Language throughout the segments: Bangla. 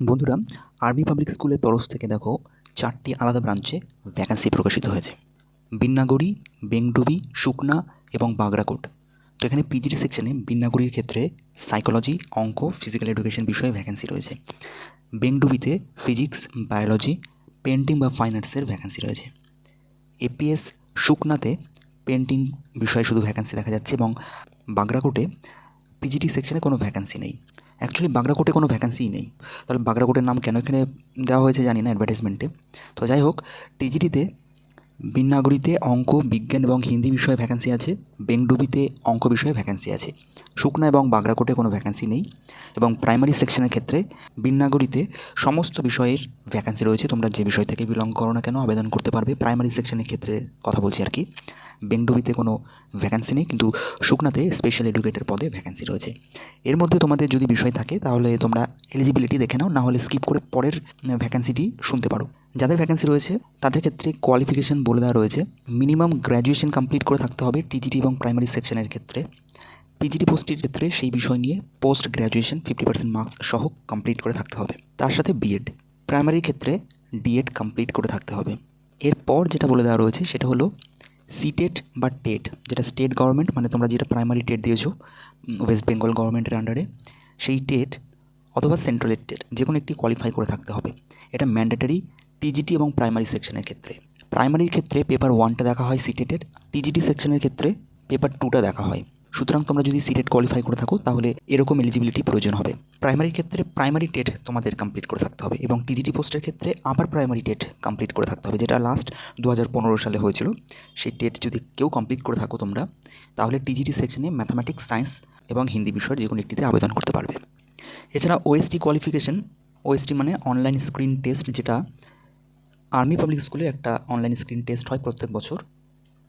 বন্ধুরা, আরবি পাবলিক স্কুলের তরফ থেকে দেখো চারটি আলাদা ব্রাঞ্চে ভ্যাকান্সি প্রকাশিত হয়েছে। বিন্নাগড়ি, বেংডুবি সুকনা এবং বাগরাকোট। তো এখানে পিজিটি সেকশনে বিন্নাগড়ির ক্ষেত্রে সাইকোলজি অঙ্ক ফিজিক্যাল এডুকেশন বিষয়ে ভ্যাকান্সি রয়েছে। বেংডুবিতে ফিজিক্স বায়োলজি পেন্টিং বা ফাইন আর্টসের ভ্যাকান্সি রয়েছে। এপিএস সুকনাতে পেন্টিং বিষয়ে শুধু ভ্যাকান্সি দেখা যাচ্ছে এবং বাগরাকোটে পিজিটি সেকশনে কোনো ভ্যাকান্সি নেই। অ্যাকচুয়ালি বাগরাকোটে কোনো ভ্যাকান্সিই নেই। তাহলে বাগরাকোটের নাম কেন এখানে দেওয়া হয়েছে জানি না অ্যাডভার্টাইজমেন্টে তো যাই হোক টিজিটিতে বিন্নাগরিতে অঙ্ক, বিজ্ঞান এবং হিন্দি বিষয়ে ভ্যাকান্সি আছে, বেংডুবিতে অঙ্ক বিষয়ে ভ্যাকান্সি আছে। শুকনা এবং বাগরাকোটে কোনো ভ্যাকান্সি নেই এবং প্রাইমারি সেকশনের ক্ষেত্রে বিন্নাগরিতে সমস্ত বিষয়ের ভ্যাকান্সি রয়েছে। তোমরা যে বিষয় থেকে বিলং করো না কেন আবেদন করতে পারবে। প্রাইমারি সেকশনের ক্ষেত্রে কথা বলছি আর কি। বেংডুবিতে কোনো ভ্যাকান্সি নেই, কিন্তু শুকনাতে স্পেশাল এডুকেটের পদে ভ্যাকান্সি রয়েছে। এর মধ্যে তোমাদের যদি বিষয় থাকে, তাহলে তোমরা এলিজিবিলিটি দেখে নাও, না হলে স্কিপ করে পরের ভ্যাকান্সিটি শুনতে পারো। যাদের ভ্যাকেন্সি রয়েছে, তাদের ক্ষেত্রে কোয়ালিফিকেশান বলে দেওয়া রয়েছে। মিনিমাম গ্র্যাজুয়েশন কমপ্লিট করে থাকতে হবে টিজিটি এবং প্রাইমারি সেকশনের ক্ষেত্রে। পিজিটি পোস্টের ক্ষেত্রে সেই বিষয় নিয়ে post graduation fifty percent marks সহ কমপ্লিট করে থাকতে হবে। তার সাথে বিএড প্রাইমারির ক্ষেত্রে ডিএড কমপ্লিট করে থাকতে হবে। এরপর যেটা বলে দেওয়া রয়েছে, সেটা হলো সিটেট বা টেট যেটা স্টেট গভর্নমেন্ট মানে তোমরা যেটা প্রাইমারি টেট দিয়েছ ওয়েস্ট বেঙ্গল গভর্নমেন্টের আন্ডারে সেই টেট অথবা সেন্ট্রালের টেট যে কোনো একটি কোয়ালিফাই করে থাকতে হবে। এটা ম্যান্ডেটারি টিজিটি এবং প্রাইমারি সেকশনের ক্ষেত্রে। প্রাইমারির ক্ষেত্রে পেপার ওয়ানটা দেখা হয় সিটেটের টিজিটি সেকশনের ক্ষেত্রে পেপার টুটা দেখা হয়। সুতরাং তোমরা যদি সিটেট কোয়ালিফাই করে থাকো, তাহলে এরকম এলিজিবিলিটি প্রয়োজন হবে। প্রাইমারির ক্ষেত্রে প্রাইমারি টেট তোমাদের কমপ্লিট করে থাকতে হবে এবং টিজিটি পোস্টের ক্ষেত্রে আবার প্রাইমারি টেট কমপ্লিট করে থাকতে হবে, যেটা লাস্ট দু হাজার পনেরো সালে হয়েছিল। সেই টেট যদি কেউ কমপ্লিট করে থাকো তোমরা, তাহলে টিজিটি সেকশনে ম্যাথামেটিক্স সায়েন্স এবং হিন্দি বিষয়ের যে কোনো একটিতে আবেদন করতে পারবে। এছাড়া ওএসটি কোয়ালিফিকেশন ওএসটি মানে অনলাইন স্ক্রিন টেস্ট যেটা আর্মি পাবলিক স্কুলে একটা অনলাইন স্ক্রিন টেস্ট হয় প্রত্যেক বছর।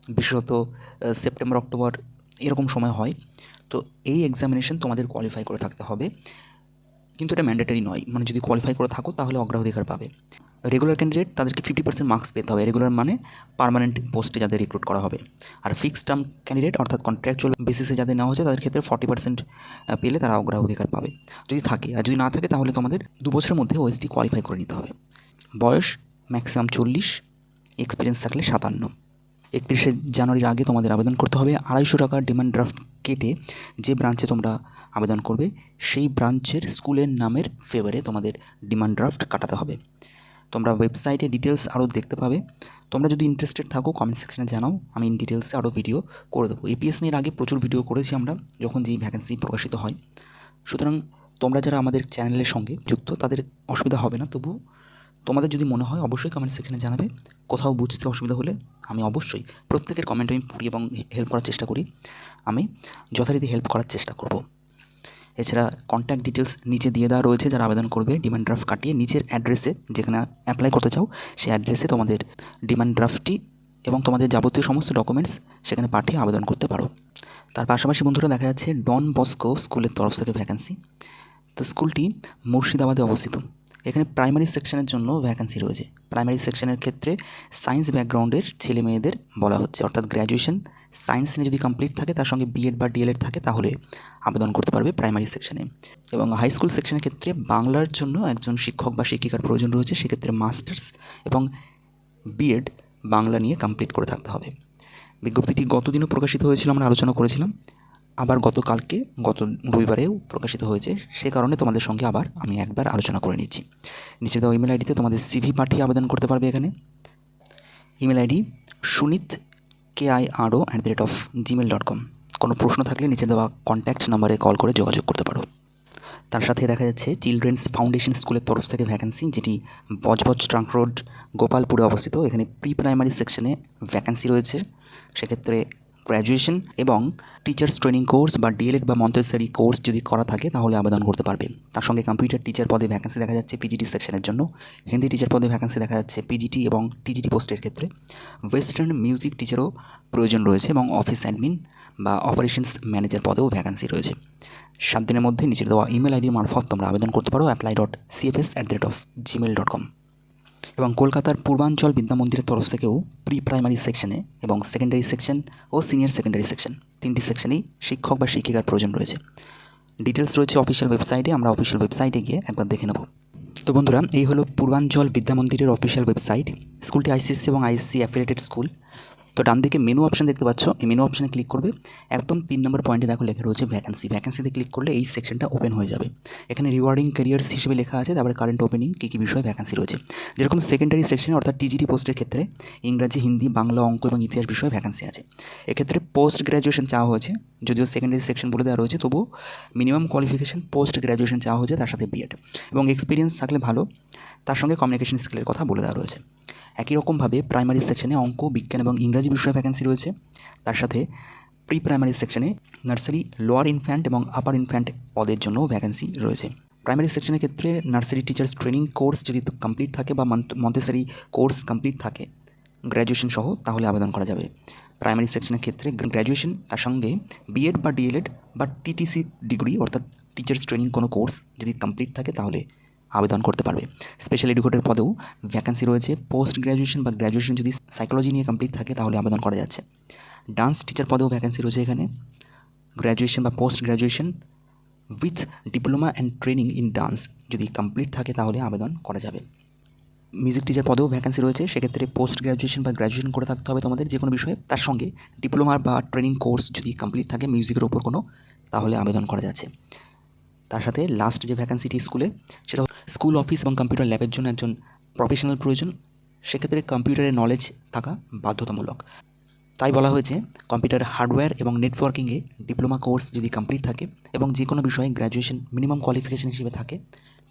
বিশেষত সেপ্টেম্বর অক্টোবর এরকম সময় হয়। তো এই এক্সামিনেশন তোমাদের কোয়ালিফাই করে থাকতে হবে। কিন্তু এটা ম্যান্ডেটারি নয়। মানে যদি কোয়ালিফাই করে থাকো, তাহলে অগ্রাধিকার পাবে। রেগুলার ক্যান্ডিডেট তাদেরকে ফিফটি পার্সেন্ট মার্কস পেতে হবে। রেগুলার মানে পার্মানেন্ট পোস্টে যাদের রিক্রুট করা হবে। আর ফিক্সড টার্ম ক্যান্ডিডেট অর্থাৎ কন্ট্রাকচুয়াল বেসিসে যাদের নেওয়া হচ্ছে তাদের ক্ষেত্রে ফর্টি পার্সেন্ট পেলে তারা অগ্রাধিকার পাবে। যদি থাকে। আর যদি না থাকে, তাহলে তোমাদের দু বছরের মধ্যে ওএসটি কোয়ালিফাই করে নিতে হবে। বয়স ম্যাক্সিমাম চল্লিশ এক্সপিরিয়েন্স থাকলে সাতান্ন। একত্রিশে জানুয়ারির আগে তোমাদের আবেদন করতে হবে। আড়াইশো টাকার ডিমান্ড ড্রাফট কেটে যে ব্রাঞ্চে তোমরা আবেদন করবে, সেই ব্রাঞ্চের স্কুলের নামের ফেভারে তোমাদের ডিমান্ড ড্রাফট কাটাতে হবে। তোমরা ওয়েবসাইটে ডিটেলস আরও দেখতে পাবে। তোমরা যদি ইন্টারেস্টেড থাকো কমেন্ট সেকশনে জানাও। আমি ইন ডিটেলসে আরও ভিডিও করে দেবো। এপিএস নিয়ে আগে প্রচুর ভিডিও করেছি আমরা, যখন যেই ভ্যাকেন্সি প্রকাশিত হয়। সুতরাং তোমরা যারা আমাদের চ্যানেলের সঙ্গে যুক্ত, তাদের অসুবিধা হবে না। তবু তোমাদের যদি মনে হয় অবশ্যই কমেন্ট সেকশনে জানাবে। কোথাও বুঝতে অসুবিধা হলে আমি অবশ্যই প্রত্যেকের কমেন্ট আমি পড়ি এবং হেল্প করার চেষ্টা করি। আমি যথারীতি হেল্প করার চেষ্টা করব। এছাড়া কন্ট্যাক্ট ডিটেলস নিচে দিয়ে দেওয়া রয়েছে, যারা আবেদন করবে ডিমান্ড ড্রাফট কাটিয়ে নিচের অ্যাড্রেসে যেখানে অ্যাপ্লাই করতে চাও, সেই অ্যাড্রেসে তোমাদের ডিমান্ড ড্রাফটটি এবং তোমাদের যাবতীয় সমস্ত ডকুমেন্টস সেখানে পাঠিয়ে আবেদন করতে পারো। তার পাশাপাশি বন্ধুরা দেখা যাচ্ছে, ডন বস্কো স্কুলের তরফ থেকে ভ্যাকেন্সি তো স্কুলটি মুর্শিদাবাদে অবস্থিত। এখানে প্রাইমারি সেকশনের জন্য ভ্যাকেন্সি রয়েছে। প্রাইমারি সেকশনের ক্ষেত্রে সায়েন্স ব্যাকগ্রাউন্ডের ছেলে মেয়েদের বলা হচ্ছে। অর্থাৎ গ্র্যাজুয়েশন সায়েন্স নিয়ে যদি কমপ্লিট থাকে, তার সঙ্গে বিএড বা ডিএলএড থাকে, তাহলে আবেদন করতে পারবে প্রাইমারি সেকশনে এবং হাই স্কুল সেকশনের ক্ষেত্রে বাংলার জন্য একজন শিক্ষক বা শিক্ষিকার প্রয়োজন রয়েছে, সেক্ষেত্রে মাস্টার্স এবং বিএড বাংলা নিয়ে কমপ্লিট করে থাকতে হবে। বিজ্ঞপ্তিটি গতদিনও প্রকাশিত হয়েছিল, আমরা আলোচনা করেছিলাম। আবার গতকালকে, গত রবিবারেও প্রকাশিত হয়েছে। সে কারণে তোমাদের সঙ্গে আবার আমি একবার আলোচনা করে নিচ্ছি। নিচে দেওয়া ইমেল আইডিতে তোমাদের সিভি পাঠিয়ে আবেদন করতে পারবে এখানে। Email ID Sunit K I R O at the rate of Gmail dot com কোনো প্রশ্ন থাকলে নিচে দেওয়া কন্ট্যাক্ট নাম্বারে কল করে যোগাযোগ করতে পারো। তার সাথে দেখা যাচ্ছে চিলড্রেন্স ফাউন্ডেশন স্কুলের তরফ থেকে ভ্যাকেন্সি যেটি বজবজ ট্রাঙ্ক রোড গোপালপুরে অবস্থিত। এখানে প্রি প্রাইমারি সেকশনে ভ্যাকেন্সি রয়েছে। সেক্ষেত্রে গ্র্যাজুয়েশন এবং টিচার্স ট্রেনিং কোর্স বা ডিএলএড বা মন্তেসারি কোর্স যদি করা থাকে, তাহলে আবেদন করতে পারবে তার সঙ্গে কম্পিউটার টিচার পদে ভ্যাকেন্সি দেখা যাচ্ছে পিজিটি সেকশনের জন্য। হিন্দি টিচার পদে ভ্যাকেন্সি দেখা যাচ্ছে পিজিটি এবং টিজিটি পোস্টের ক্ষেত্রে। ওয়েস্টার্ন মিউজিক টিচারও প্রয়োজন রয়েছে এবং অফিস অ্যাডমিন বা অপারেশনস ম্যানেজার পদেও ভ্যাকেন্সি রয়েছে। সাত দিনের মধ্যে নিচে দেওয়া ইমেল আইডি মারফত তোমরা আবেদন করতে পারো apply dot CFS at the rate of Gmail dot com এবং কলকাতার পূর্বাঞ্চল বিদ্যা মন্দিরের তরফ থেকেও প্রি প্রাইমারি সেকশনে এবং সেকেন্ডারি সেকশন ও সিনিয়র সেকেন্ডারি সেকশন, তিনটি সেকশনেই শিক্ষক বা শিক্ষিকার প্রয়োজন রয়েছে। ডিটেলস রয়েছে অফিসিয়াল ওয়েবসাইটে, আমরা অফিসিয়াল ওয়েবসাইটে গিয়ে একবার দেখে নেব। তো বন্ধুরা, এই হলো পূর্বাঞ্চল বিদ্যা মন্দিরের অফিসিয়াল ওয়েবসাইট, স্কুলটি আইসিএসসি এবং আইএসসি অ্যাফিলেটেড স্কুল। তো ডান দিকে মেনু অপশন দেখতে পাচ্ছ। এই মেনু অপশনে ক্লিক করবে। একদম তিন নম্বর পয়েন্টে দেখো লেখা রয়েছে ভ্যাকেন্সি ভ্যাকেন্সিতে ক্লিক করলে এই সেকশনটা ওপেন হয়ে যাবে। এখানে রিওয়ার্ডিং ক্যারিয়ার্স হিসেবে লেখা আছে। তারপরে কারেন্ট ওপেনিং কী কী বিষয়ে ভ্যাকেন্সি রয়েছে। যেরকম সেকেন্ডারি সেকশনে অর্থাৎ টিজিটি পোস্টের ক্ষেত্রে ইংরাজি, হিন্দি, বাংলা, অঙ্ক এবং ইতিহাস বিষয়ে ভ্যাকেন্সি আছে। এক্ষেত্রে পোস্ট গ্র্যাজুয়েশন চাওয়া হয়েছে। যদিও সেকেন্ডারি সেকশন বলে দেওয়া রয়েছে, তবুও মিনিমাম কোয়ালিফিকেশন পোস্ট গ্র্যাজুয়েশন চাওয়া হয়েছে তার সাথে বিএড এবং এক্সপিরিয়েন্স থাকলে ভালো। তার সঙ্গে কমিউনিকেশন স্কিলের কথা বলে দেওয়া রয়েছে। একই রকমভাবে প্রাইমারি সেকশনে অঙ্ক, বিজ্ঞান এবং ইংরাজি বিষয়ে ভ্যাকেন্সি রয়েছে। তার সাথে প্রি প্রাইমারি সেকশনে নার্সারি লোয়ার ইনফ্যান্ট এবং আপার ইনফ্যান্ট পদের জন্য ভ্যাকেন্সি রয়েছে। প্রাইমারি সেকশনের ক্ষেত্রে নার্সারি টিচার্স ট্রেনিং কোর্স যদি কমপ্লিট থাকে বা মন্তেসারি কোর্স কমপ্লিট থাকে গ্র্যাজুয়েশন সহ তাহলে আবেদন করা যাবে। প্রাইমারি সেকশনের ক্ষেত্রে গ্র্যাজুয়েশন তার সঙ্গে বিএড বা ডিএলএড বা টিটিসি ডিগ্রি অর্থাৎ টিচার্স ট্রেনিং কোনো কোর্স যদি কমপ্লিট থাকে তাহলে আবেদন করতে পারবে। স্পেশাল এডুকেটের পদেও ভ্যাকেন্সি রয়েছে। পোস্ট গ্র্যাজুয়েশন বা গ্র্যাজুয়েশন যদি সাইকোলজি নিয়ে কমপ্লিট থাকে, তাহলে আবেদন করা যাচ্ছে। ডান্স টিচার পদেও ভ্যাকেন্সি রয়েছে এখানে। গ্র্যাজুয়েশন বা post graduation with diploma and training in dance যদি কমপ্লিট থাকে, তাহলে আবেদন করা যাবে। মিউজিক টিচার পদেও ভ্যাকেন্সি রয়েছে। সেক্ষেত্রে পোস্ট গ্র্যাজুয়েশন বা গ্র্যাজুয়েশন করে থাকতে হবে তোমাদের যে কোনো বিষয়ে। তার সঙ্গে ডিপ্লোমা বা ট্রেনিং কোর্স যদি কমপ্লিট থাকে মিউজিকের ওপর কোনো, তাহলে আবেদন করা যাচ্ছে। তার সাথে লাস্ট যে ভ্যাকেন্সিটি স্কুলে সেটা স্কুল, অফিস এবং কম্পিউটার ল্যাবের জন্য একজন প্রফেশনাল প্রয়োজন। সেক্ষেত্রে কম্পিউটারের নলেজ থাকা বাধ্যতামূলক। তাই বলা হয়েছে, কম্পিউটার হার্ডওয়্যার এবং নেটওয়ার্কিংয়ে ডিপ্লোমা কোর্স যদি কমপ্লিট থাকে এবং যে কোনো বিষয়ে গ্র্যাজুয়েশন মিনিমাম কোয়ালিফিকেশন হিসেবে থাকে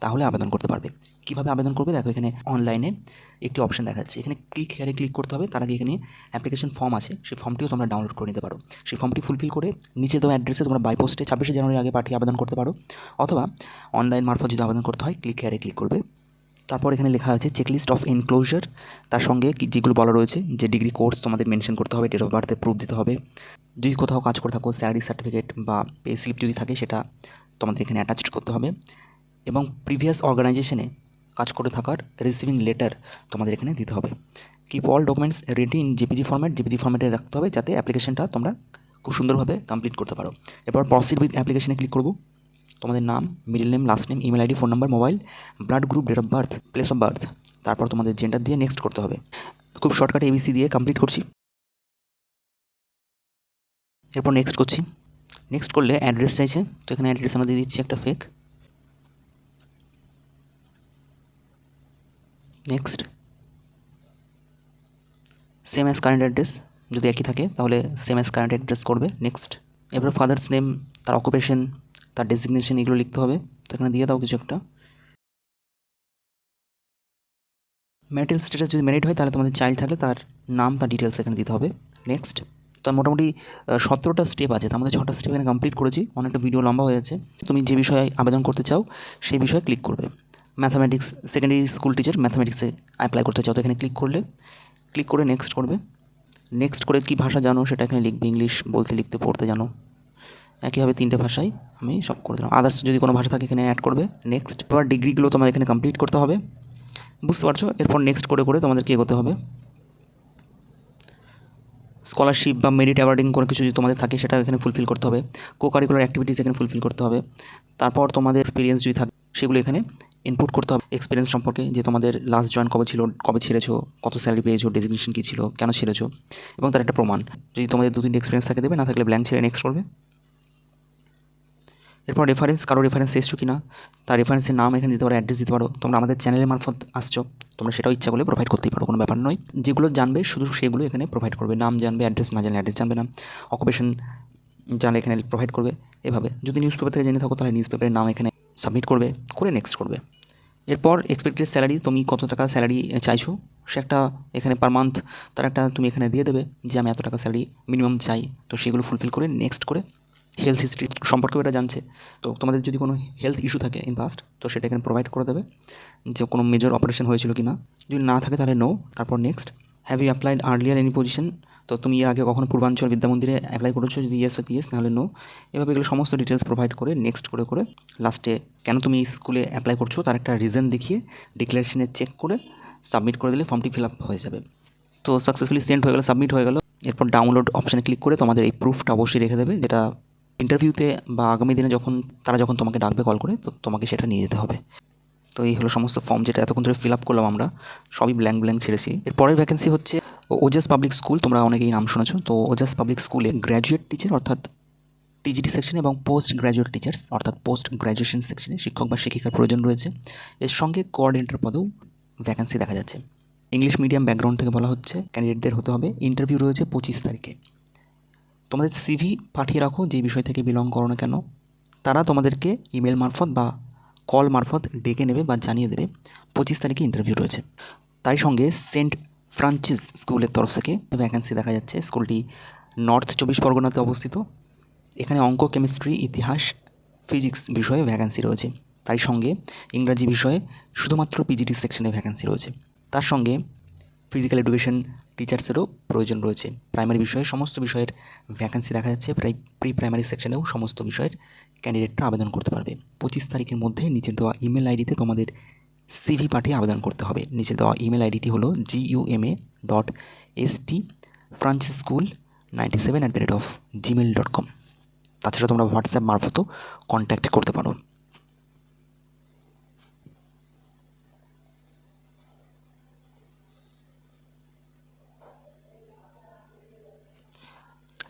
তাহলে আবেদন করতে পারবে। কীভাবে আবেদন করবে? দেখো এখানে অনলাইনে একটি অপশন দেখাচ্ছে। এখানে ক্লিক হেয়ারে ক্লিক করতে হবে। তার আগে এখানে অ্যাপ্লিকেশন ফর্ম আছে। সেই ফর্মটিও তোমরা ডাউনলোড করে নিতে পারো। সেই ফর্মটি ফুলফিল করে নিচে দেওয়া অ্যাড্রেসে তোমরা বাই পোস্টে ছাব্বিশে জানুয়ারি আগে পাঠিয়ে আবেদন করতে পারো। অথবা অনলাইন মারফত যদি আবেদন করতে হয় ক্লিক হেয়ারে ক্লিক করবে। তারপর এখানে লেখা আছে চেকলিস্ট অফ এনক্লোজার তার সঙ্গে যেগুলো বলা রয়েছে, যে ডিগ্রি কোর্স তোমাদের মেনশন করতে হবে ডেট অফ বার্থে প্রুফ দিতে হবে। যদি কোথাও কাজ করে থাকো স্যালারি সার্টিফিকেট বা পে স্লিপ যদি থাকে, সেটা তোমাদের এখানে অ্যাটাচড করতে হবে। এবং প্রিভিয়াস অর্গানাইজেশনে কাজ করে থাকার রিসিভিং লেটার তোমাদের এখানে দিতে হবে। Keep all documents ready in JPG format JPG ফর্ম্যাটে রাখতে হবে যাতে অ্যাপ্লিকেশনটা তোমরা খুব সুন্দরভাবে কমপ্লিট করতে পারো। এরপর প্রসিড উইথ অ্যাপ্লিকেশনে ক্লিক করব। তোমাদের নাম middle name last name email ID phone number mobile blood group date of birth place of birth তারপর তোমাদের জেন্ডার দিয়ে নেক্সট করতে হবে। খুব শর্টকাটে এবিসি দিয়ে কমপ্লিট করছি। এরপর নেক্সট করছি। নেক্সট করলে অ্যাড্রেস চাইছে। তো এখানে অ্যাড্রেস আমরা দিয়ে দিচ্ছি একটা fake next same as current address যদি একই থাকে, তাহলে সেম অ্যাজ কারেন্ট অ্যাড্রেস করবে নেক্সট এরপর ফাদার্স নেম তার অকুপেশন তার ডেজিগনেশন এগুলো লিখতে হবে, তো এখানে দিয়ে দাও কিছু একটা। ম্যারিটাল স্ট্যাটাস যদি ম্যারিড হয়, তাহলে তোমাদের চাইল্ড থাকলে তার নাম, তার ডিটেলস এখানে দিতে হবে। নেক্সট তো মোটামুটি সতেরোটা স্টেপ আছে, তার মধ্যে ছটা স্টেপ এখানে কমপ্লিট করেছি, অনেকটা ভিডিও লম্বা হয়ে যাচ্ছে। তুমি যে বিষয়ে আবেদন করতে চাও, সেই বিষয়ে ক্লিক করবে। ম্যাথামেটিক্স সেকেন্ডারি স্কুল টিচার ম্যাথামেটিক্সে অ্যাপ্লাই করতে চাও, তো এখানে ক্লিক করলে ক্লিক করে নেক্সট করবে। নেক্সট করে কী ভাষা জানো, সেটা এখানে লিখবে ইংলিশ বলতে, লিখতে, পড়তে জানো। একইভাবে তিনটে ভাষায় আমি সব করে দিলাম। আদার্স যদি কোনো ভাষা থাকে, এখানে অ্যাড করবে। নেক্সট এবার ডিগ্রিগুলো তোমাদের এখানে কমপ্লিট করতে হবে। বুঝতে পারছ? এরপর নেক্সট করে করে তোমাদের কী এগোতে হবে। স্কলারশিপ বা মেরিট অ্যাওয়ার্ডিং কোনো কিছু যদি তোমাদের থাকে, সেটা এখানে ফুলফিল করতে হবে। কো কারিকুলার অ্যাক্টিভিটিস এখানে ফুলফিল করতে হবে। তারপর তোমাদের এক্সপিরিয়েন্স যদি থাকে, সেগুলো এখানে ইনপুট করতে হবে এক্সপিরিয়েন্স সম্পর্কে, যে তোমাদের লাস্ট জয়েন কবে ছিল, কবে ছেড়েছো, কত স্যালারি পেয়েছ ডেজিগনেশন কী ছিল, কেন ছেড়েছো, এবং তার একটা প্রমাণ। যদি তোমাদের দু তিনটে এক্সপিরিয়েন্স থাকে দেবে, না থাকলে ব্ল্যাঙ্ক ছেড়ে নেক্সট করবে। এরপর রেফারেন্স কারও রেফারেন্স এসছো কি না তার রেফারেন্সের নাম এখানে দিতে পারো অ্যাড্রেস দিতে পারো, তোমরা আমাদের চ্যানেলের মারফত আসছো, তোমরা সেটাও ইচ্ছা করলে প্রোভাইড করতেই পারো, কোনো ব্যাপার নয়। যেগুলো জানবে, শুধু সেগুলো এখানে প্রোভাইড করবে। নাম জানবে অ্যাড্রেস না জানলে অ্যাড্রেস জানবে না। অকুপেশন জানলে এখানে প্রোভাইড করবে, এভাবে। যদি নিউজ পেপার থেকে জেনে থাকো, তাহলে নিউজ পেপারের নাম এখানে সাবমিট করবে, করে নেক্সট করবে। এরপর এক্সপেক্টেড স্যালারি তুমি কত টাকা স্যালারি চাইছো? সে একটা এখানে পার মান্থ তার একটা তুমি এখানে দিয়ে দেবে যে আমি এত টাকা স্যালারি মিনিমাম চাই। তো সেগুলো ফুলফিল করে নেক্সট করে হেলথ হিস্ট্রি সম্পর্কেও এটা জানছে। তো তোমাদের যদি কোনো হেলথ ইস্যু থাকে ইন পাস্ট তো সেটা এখানে প্রোভাইড করে দেবে যে কোনো মেজর অপারেশন হয়েছিল কি না যদি না থাকে তাহলে নো তারপর next have you applied earlier any position তো তুমি আগে কখনো পূর্বাঞ্চল বিদ্যা মন্দিরে অ্যাপ্লাই করেছ? যদি ইয়েস হয় ইয়েস নাহলে নো এভাবে এগুলো সমস্ত ডিটেলস প্রোভাইড করে নেক্সট করে করে লাস্টে কেন তুমি স্কুলে অ্যাপ্লাই করছ? তার একটা রিজন দেখিয়ে ডিক্লারেশনে চেক করে সাবমিট করে দিলে ফর্মটি ফিল আপ হয়ে যাবে। তো সাকসেসফুলি সেন্ড হয়ে গেলো সাবমিট হয়ে গেলো। এরপর ডাউনলোড অপশানে ক্লিক করে তোমাদের এই প্রুফটা অবশ্যই রেখে দেবে, যেটা ইন্টারভিউতে বা আগামী দিনে যখন, তারা যখন তোমাকে ডাকবে কল করে, তো তোমাকে সেটা নিয়ে যেতে হবে। তো এই হলো সমস্ত ফর্ম যেটা এতক্ষণ ধরে ফিল আপ করলাম আমরা। সবই ব্ল্যাঙ্ক ব্ল্যাঙ্ক ছেড়েছি। এর পরের ভ্যাকেন্সি হচ্ছে ওজাস পাবলিক স্কুল তোমরা অনেকেই নাম শুনেছো। তো ওজাস পাবলিক স্কুলে গ্র্যাজুয়েট টিচার অর্থাৎ টিজিটি সেকশনে এবং পোস্ট গ্র্যাজুয়েট টিচার্স অর্থাৎ পোস্ট গ্র্যাজুয়েশন সেকশনে শিক্ষক বা শিক্ষিকার প্রয়োজন রয়েছে। এর সঙ্গে কোঅর্ডিনেটর পদেও ভ্যাকেন্সি দেখা যাচ্ছে। ইংলিশ মিডিয়াম ব্যাকগ্রাউন্ড থেকে বলা হচ্ছে ক্যান্ডিডেটদের হতে হবে। ইন্টারভিউ রয়েছে পঁচিশ তারিখে। তোমাদের সিভি পাঠিয়ে রাখো, যে বিষয় থেকে বিলং করো না কেন। তারা তোমাদেরকে ইমেল মারফত বা কল মারফত ডেকে নেবে বা জানিয়ে দেবে, পঁচিশ তারিখে ইন্টারভিউ রয়েছে। তারই সঙ্গে সেন্ট ফ্রান্সিস স্কুলের তরফ থেকে ভ্যাকেন্সি দেখা যাচ্ছে। স্কুলটি নর্থ চব্বিশ পরগনাতে অবস্থিত। এখানে অঙ্ক কেমিস্ট্রি ইতিহাস, ফিজিক্স বিষয়ে ভ্যাকেন্সি রয়েছে। তারই সঙ্গে ইংরাজি বিষয়ে শুধুমাত্র পিজিটি সেকশনে ভ্যাকেন্সি রয়েছে। তার সঙ্গে ফিজিক্যাল এডুকেশন টিচার্সেরও প্রয়োজন রয়েছে। প্রাইমারি বিষয়ে সমস্ত বিষয়ের ভ্যাকেন্সি দেখা যাচ্ছে। প্রায় প্রি প্রাইমারি সেকশনেও সমস্ত বিষয়ের ক্যান্ডিডেটরা আবেদন করতে পারবে। পঁচিশ তারিখের মধ্যে নিচের দেওয়া ইমেল আইডিতে তোমাদের সিভি পাঠিয়ে আবেদন করতে হবে। নিচের দেওয়া ইমেল আইডিটি হলো GUMA dot S T Francis school ninety seven at the rate of Gmail dot com তাছাড়া তোমরা হোয়াটসঅ্যাপ মারফতও কন্ট্যাক্ট করতে পারো।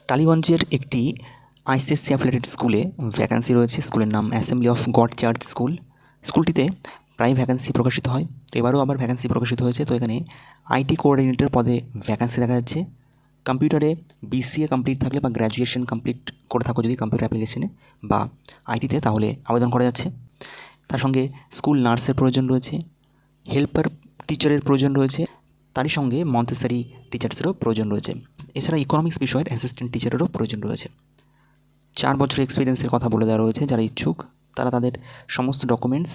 টালিগঞ্জের একটি আইসিএসসি অ্যাফিলেটেড স্কুলে ভ্যাকান্সি রয়েছে। স্কুলের নাম assembly of God church school স্কুলটিতে প্রায় ভ্যাকান্সি প্রকাশিত হয়। তো এবারও আবার ভ্যাকান্সি প্রকাশিত হয়েছে। তো এখানে আইটি কোঅর্ডিনেটর পদে ভ্যাকান্সি দেখা যাচ্ছে। কম্পিউটারে বিসিএ কমপ্লিট থাকলে বা গ্র্যাজুয়েশন কমপ্লিট করে থাকো যদি কম্পিউটার অ্যাপ্লিকেশনে বা আইটিতে তাহলে আবেদন করা যাচ্ছে। তার সঙ্গে স্কুল নার্সের প্রয়োজন রয়েছে। হেল্পার টিচারের প্রয়োজন রয়েছে। তারই সঙ্গে মন্তেসারি টিচার্সেরও প্রয়োজন রয়েছে। এছাড়া ইকোনমিক্স বিষয়ের অ্যাসিস্ট্যান্ট টিচারেরও প্রয়োজন রয়েছে। চার বছর এক্সপিরিয়েন্সের কথা বলে দেওয়া রয়েছে, যারা ইচ্ছুক, তারা তাদের সমস্ত ডকুমেন্টস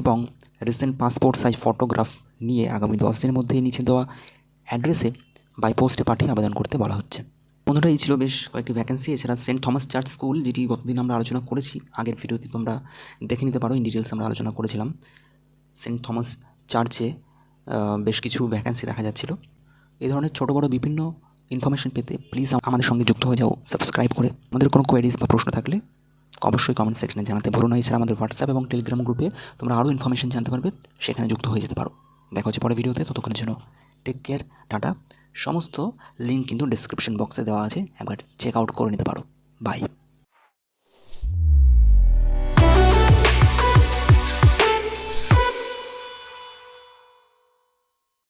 এবং রিসেন্ট পাসপোর্ট সাইজ ফটোগ্রাফ নিয়ে আগামী দশ দিনের মধ্যে নিচে দেওয়া অ্যাড্রেসে বাই পোস্টে পাঠিয়ে আবেদন করতে বলা হচ্ছে। বন্ধুরা, এই ছিল বেশ কয়েকটি ভ্যাকেন্সি এছাড়া সেন্ট থমাস চার্চ স্কুল, যেটি গতদিন আমরা আলোচনা করেছি, আগের ভিডিওতে তোমরা দেখে নিতে পারো ইন ডিটেলস আমরা আলোচনা করেছিলাম। সেন্ট থমাস চার্চে বেশ কিছু ভ্যাকেন্সি দেখা যাচ্ছিল। এই ধরনের ছোটো বড়ো বিভিন্ন ইনফরমেশন পেতে প্লিজ আমাদের সঙ্গে যুক্ত হয়ে যাও সাবস্ক্রাইব করে। আমাদের কোনো কোয়ারিজ বা প্রশ্ন থাকলে অবশ্যই কমেন্ট সেকশনে জানাতে ভুলো না। এছাড়া আমাদের হোয়াটসঅ্যাপ এবং টেলিগ্রাম গ্রুপে তোমরা আরও ইনফরমেশন জানতে পারবে, সেখানে যুক্ত হয়ে যেতে পারো। দেখা হচ্ছে পরে ভিডিওতে ততক্ষণের জন্য টেক কেয়ার টাটা। সমস্ত লিঙ্ক কিন্তু ডিসক্রিপশন বক্সে দেওয়া আছে, একবার চেক আউট করে নিতে পারো। বাই